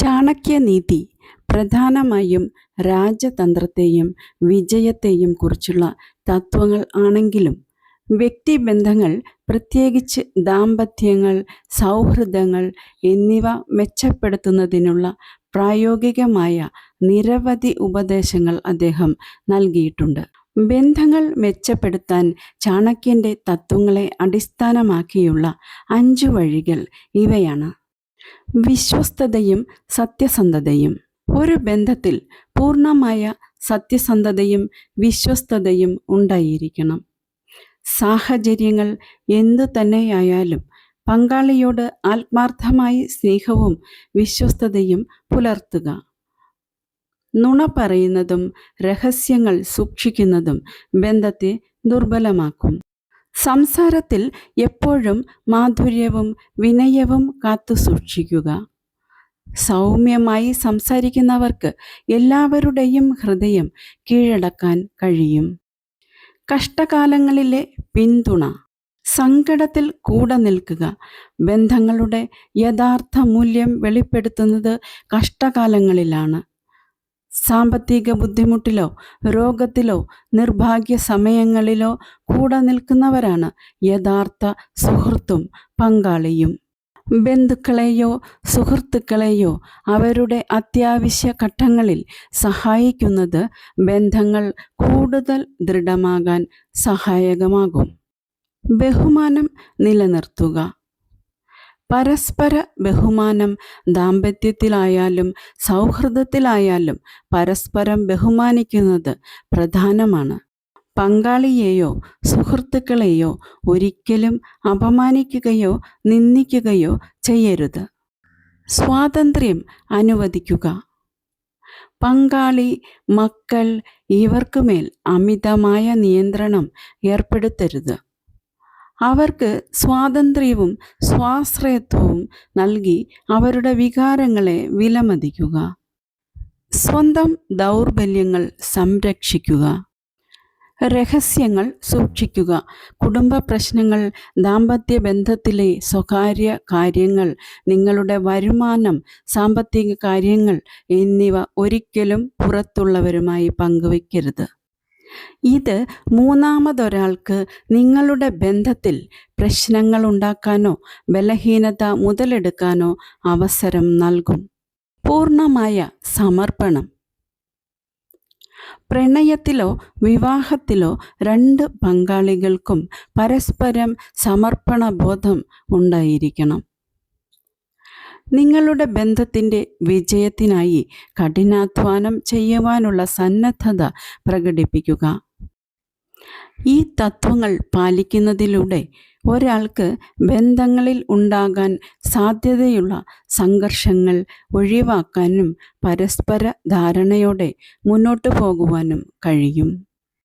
ചാണക്യനീതി പ്രധാനമായും രാജതന്ത്രത്തെയും വിജയത്തെയും കുറിച്ചുള്ള തത്വങ്ങൾ ആണെങ്കിലും വ്യക്തിബന്ധങ്ങൾ പ്രത്യേകിച്ച് ദാമ്പത്യങ്ങൾ സൗഹൃദങ്ങൾ എന്നിവ മെച്ചപ്പെടുത്തുന്നതിനുള്ള പ്രായോഗികമായ നിരവധി ഉപദേശങ്ങൾ അദ്ദേഹം നൽകിയിട്ടുണ്ട്. ബന്ധങ്ങൾ മെച്ചപ്പെടുത്താൻ ചാണക്യന്റെ തത്വങ്ങളെ അടിസ്ഥാനമാക്കിയുള്ള അഞ്ചു വഴികൾ ഇവയാണ്. വിശ്വസ്തതയും സത്യസന്ധതയും. ഒരു ബന്ധത്തിൽ പൂർണമായ സത്യസന്ധതയും വിശ്വസ്തതയും ഉണ്ടായിരിക്കണം. സാഹചര്യങ്ങൾ എന്തു തന്നെയായാലും പങ്കാളിയോട് ആത്മാർത്ഥമായി സ്നേഹവും വിശ്വസ്തതയും പുലർത്തുക. നുണ പറയുന്നതും രഹസ്യങ്ങൾ സൂക്ഷിക്കുന്നതും ബന്ധത്തെ ദുർബലമാക്കും. സംസാരത്തിൽ എപ്പോഴും മാധുര്യവും വിനയവും കാത്തു സൂക്ഷിക്കുക. സൗമ്യമായി സംസാരിക്കുന്നവർക്ക് എല്ലാവരുടെയും ഹൃദയം കീഴടക്കാൻ കഴിയും. കഷ്ടകാലങ്ങളിലെ പിന്തുണ. സങ്കടത്തിൽ കൂടെ നിൽക്കുക. ബന്ധങ്ങളുടെ യഥാർത്ഥ മൂല്യം വെളിപ്പെടുത്തുന്നത് കഷ്ടകാലങ്ങളിലാണ്. സാമ്പത്തിക ബുദ്ധിമുട്ടിലോ രോഗത്തിലോ നിർഭാഗ്യ സമയങ്ങളിലോ കൂടെ നിൽക്കുന്നവരാണ് യഥാർത്ഥ സുഹൃത്തും പങ്കാളിയും. ബന്ധുക്കളെയോ സുഹൃത്തുക്കളെയോ അവരുടെ അത്യാവശ്യ ഘട്ടങ്ങളിൽ സഹായിക്കുന്നത് ബന്ധങ്ങൾ കൂടുതൽ ദൃഢമാകാൻ സഹായകമാകും. ബഹുമാനം നിലനിർത്തുക. പരസ്പര ബഹുമാനം ദാമ്പത്യത്തിലായാലും സൗഹൃദത്തിലായാലും പരസ്പരം ബഹുമാനിക്കുന്നത് പ്രധാനമാണ്. പങ്കാളിയെയോ സുഹൃത്തുക്കളെയോ ഒരിക്കലും അപമാനിക്കുകയോ നിന്ദിക്കുകയോ ചെയ്യരുത്. സ്വാതന്ത്ര്യം അനുവദിക്കുക. പങ്കാളി മക്കൾ ഇവർക്കുമേൽ അമിതമായ നിയന്ത്രണം ഏർപ്പെടുത്തരുത്. അവർക്ക് സ്വാതന്ത്ര്യവും സ്വാശ്രയത്വവും നൽകി അവരുടെ വികാരങ്ങളെ വിലമതിക്കുക. സ്വന്തം ദൗർബല്യങ്ങൾ സംരക്ഷിക്കുക. രഹസ്യങ്ങൾ സൂക്ഷിക്കുക. കുടുംബ പ്രശ്നങ്ങൾ ദാമ്പത്യ ബന്ധത്തിലെ സ്വകാര്യ കാര്യങ്ങൾ നിങ്ങളുടെ വരുമാനം സാമ്പത്തിക കാര്യങ്ങൾ എന്നിവ ഒരിക്കലും പുറത്തുള്ളവരുമായി പങ്കുവയ്ക്കരുത്. ഇത് മൂന്നാമതൊരാൾക്ക് നിങ്ങളുടെ ബന്ധത്തിൽ പ്രശ്നങ്ങൾ ഉണ്ടാക്കാനോ ബലഹീനത മുതലെടുക്കാനോ അവസരം നൽകും. പൂർണമായ സമർപ്പണം. പ്രണയത്തിലോ വിവാഹത്തിലോ രണ്ട് പങ്കാളികൾക്കും പരസ്പരം സമർപ്പണബോധം ഉണ്ടായിരിക്കണം. നിങ്ങളുടെ ബന്ധത്തിന്റെ വിജയത്തിനായി കഠിനാധ്വാനം ചെയ്യുവാനുള്ള സന്നദ്ധത പ്രകടിപ്പിക്കുക. ഈ തത്വങ്ങൾ പാലിക്കുന്നതിലൂടെ ഒരാൾക്ക് ബന്ധങ്ങളിൽ ഉണ്ടാകാൻ സാധ്യതയുള്ള സംഘർഷങ്ങൾ ഒഴിവാക്കാനും പരസ്പര ധാരണയോടെ മുന്നോട്ടു പോകുവാനും കഴിയും.